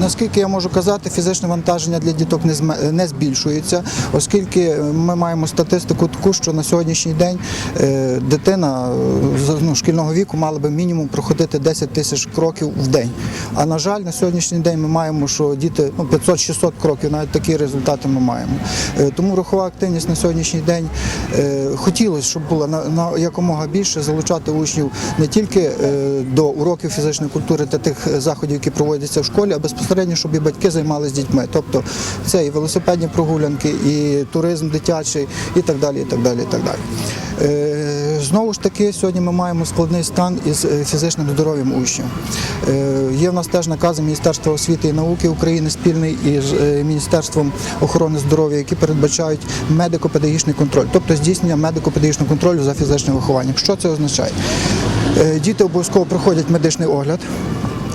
Наскільки я можу казати, фізичне вантаження для діток не збільшується, оскільки ми маємо статистику таку, що на сьогоднішній день е, дитина е, ну, шкільного віку мала би мінімум проходити 10 тисяч кроків в день. А на жаль, на сьогоднішній день ми маємо, що діти ну, 500-600 кроків, навіть такі результати ми маємо. Е, Тому рухова активність на сьогоднішній день хотілося, щоб було на, якомога більше залучати учнів не тільки до уроків фізичної культури та тих заходів, які проводяться в школі, а безпосередньо, щоб і батьки займалися дітьми. Тобто це і велосипедні прогулянки, і туризм дитячий, і так далі. І так далі, і так далі. Е, Знову ж таки, сьогодні ми маємо складний стан із е, фізичним здоров'ям учнів. Е, Є в нас теж накази Міністерства освіти і науки України спільний із Міністерством охорони здоров'я, які передбачають медико-педагогічний контроль, тобто здійснення медико-педагогічного контролю за фізичним вихованням. Що це означає? Діти обов'язково проходять медичний огляд.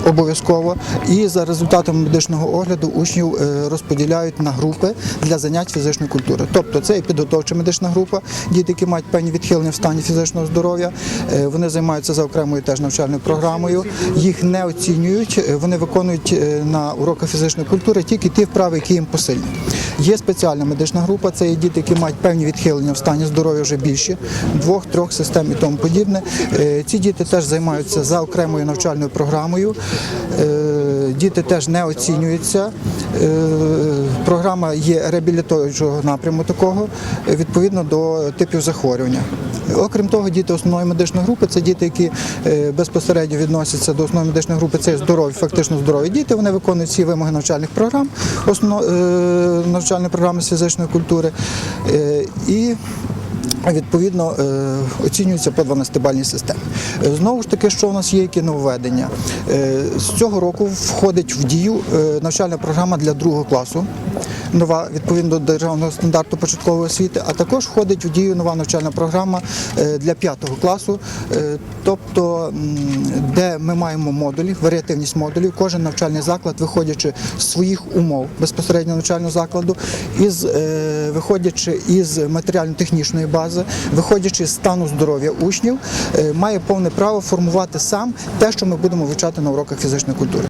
Обов'язково і за результатами медичного огляду учнів е, розподіляють на групи для занять фізичної культури. Тобто це і підготовча медична група, діти, які мають певні відхилення в стані фізичного здоров'я. е, Вони займаються за окремою теж навчальною програмою. Їх не оцінюють, е, вони виконують на уроках фізичної культури тільки ті вправи, які їм посильні. Є спеціальна медична група, це є діти, які мають певні відхилення в стані здоров'я вже більші, двох-трьох систем і тому подібне. Ці діти теж займаються за окремою навчальною програмою. Е, Діти теж не оцінюються. Е, Програма є реабілітуючого напряму такого відповідно до типів захворювання. Окрім того, діти основної медичної групи це діти, які е, безпосередньо відносяться до основної медичної групи. Це здорові, фактично здорові діти. Вони виконують всі вимоги навчальних програм, основно, е, навчальної програми з фізичної культури. І Відповідно, оцінюється оцінюються по 12-бальній системі. Е, Знову ж таки, що у нас є, які нововведення. Е, З цього року входить в дію е, навчальна програма для другого класу, нова відповідно до державного стандарту початкової освіти, а також входить в дію нова навчальна програма е, для п'ятого класу, е, тобто де ми маємо модулі, варіативність модулів. Кожен навчальний заклад, виходячи з своїх умов безпосередньо навчального закладу, із е, виходячи із матеріально-технічної бази, виходячи з стану здоров'я учнів, має повне право формувати сам те, що ми будемо вивчати на уроках фізичної культури.